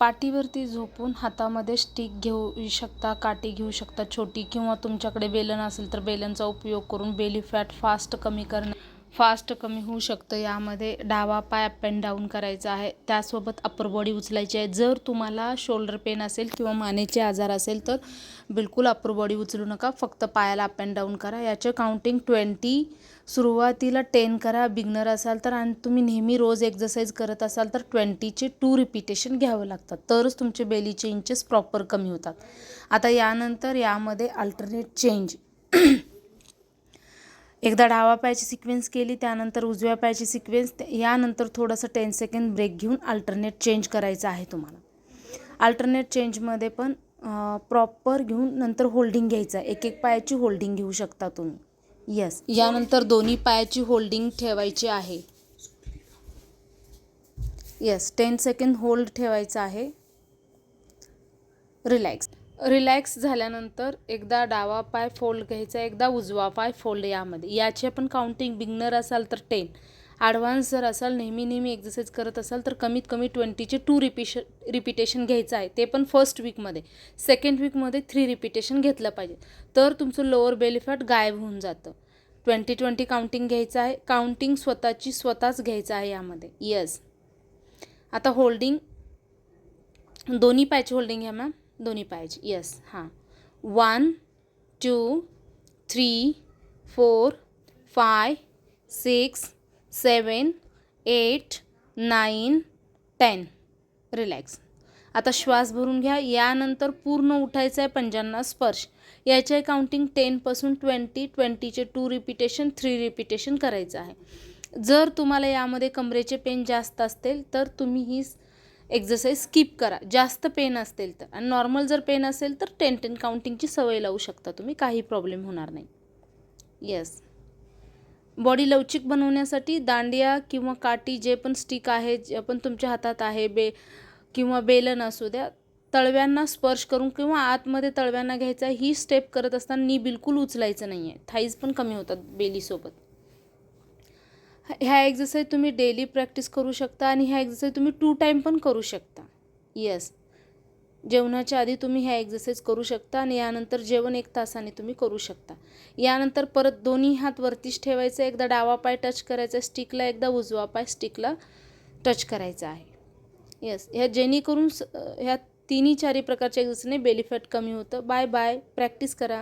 पाठीवरती झोपून हातामध्ये स्टिक घेऊ शकता काठी घेऊ शकता छोटी किंवा तुमच्याकडे बेलन असेल तर बेलनचा उपयोग करून बेली फॅट फास्ट कमी करण्या फास्ट कमी होऊ शकतं. यामध्ये डावा पाय अप अँड डाऊन करायचा आहे. त्यासोबत अप्पर बॉडी उचलायची आहे. जर तुम्हाला शोल्डर पेन असेल किंवा मानेचे आजार असेल तर बिलकुल अप्पर बॉडी उचलू नका. फक्त पायाला अप अँड डाऊन करा. याचे काउंटिंग ट्वेंटी सुरुवातीला टेन करा. बिगनर असाल तर आणि तुम्ही नेहमी रोज एक्झरसाईज करत असाल तर ट्वेंटीचे टू रिपिटेशन घ्यावं लागतात. तरच तुमचे बेलीचे इंचेस प्रॉपर कमी होतात. आता यानंतर यामध्ये अल्टरनेट चेंज एकदा डावा पायाची सिक्वेन्स केली त्यानंतर उजव्या पायाची सिक्वेन्स यानंतर थोडंसं टेन सेकंड ब्रेक घेऊन अल्टरनेट चेंज करायचं आहे तुम्हाला. अल्टरनेट चेंजमध्ये पण प्रॉपर घेऊन नंतर होल्डिंग घ्यायचं आहे. एक एक पायाची होल्डिंग घेऊ शकता तुम्ही. यस यानंतर दोन्ही पायाची होल्डिंग ठेवायची आहे. यस टेन सेकंड होल्ड ठेवायचं आहे. रिलॅक्स रिलॅक्स झाल्यानंतर एकदा डावा पाय फोल्ड घ्यायचा एकदा उजवा पाय फोल्ड यामध्ये. याचे पण काउंटिंग बिगनर असाल तर टेन ॲडव्हान्स जर असाल नेहमी नेहमी एक्झरसाईज करत असाल तर कमीत कमी ट्वेंटीचे टू रिपिश रिपिटेशन घ्यायचं आहे. ते पण फर्स्ट वीकमध्ये सेकंड वीकमध्ये थ्री रिपिटेशन घेतलं पाहिजे. तर तुमचं लोअर बेली फॅट गायब होऊन जातं. ट्वेंटी ट्वेंटी काउंटिंग घ्यायचं आहे. काउंटिंग स्वतःची स्वतःच घ्यायचं आहे यामध्ये. येस आता होल्डिंग दोन्ही पायची होल्डिंग घ्या मॅम दोन्ही पाहिजे. यस हां. One two three four five six seven eight nine ten relax आता श्वास भरून घ्या. यानंतर पूर्ण उठायचं आहे पंजांना स्पर्श. याचे काउंटिंग टेनपासून ट्वेंटी ट्वेंटीचे टू रिपिटेशन थ्री रिपिटेशन करायचं आहे. जर तुम्हाला यामध्ये कमरेचे पेन जास्त असतील तर तुम्ही ही एक्झरसाईज स्किप करा. जास्त पेन असतील तर. आणि नॉर्मल जर पेन असेल तर टेन टेन काउंटिंगची सवय लावू शकता तुम्ही. काही प्रॉब्लेम होणार नाही. येस बॉडी लवचिक बनवण्यासाठी दांडिया किंवा काठी जे पण स्टिक आहे जे पण तुमच्या हातात आहे बे किंवा बेलन असू द्या तळव्यांना स्पर्श करून किंवा आतमध्ये तळव्यांना घ्यायचा ही स्टेप करत असताना नी बिलकुल उचलायचं नाही आहे थाईज पण कमी होतात बेलीसोबत. ह्या एक्झरसाईज तुम्ही डेली प्रॅक्टिस करू शकता आणि ह्या एक्झरसाईज तुम्ही टू टाईम पण करू शकता. येस जेवणाच्या आधी तुम्ही ह्या एक्झरसाईज करू शकता आणि यानंतर जेवण एक तासाने तुम्ही करू शकता. यानंतर परत दोन्ही हात वरतीच ठेवायचं एकदा डावा पाय टच करायचा स्टिकला एकदा उजवा पाय स्टिकला टच करायचा आहे. येस ह्या जेणेकरून स ह्या तिन्ही चारी प्रकारच्या एक्झरसाईजने बेलिफॅट कमी होतं. बाय बाय प्रॅक्टिस करा.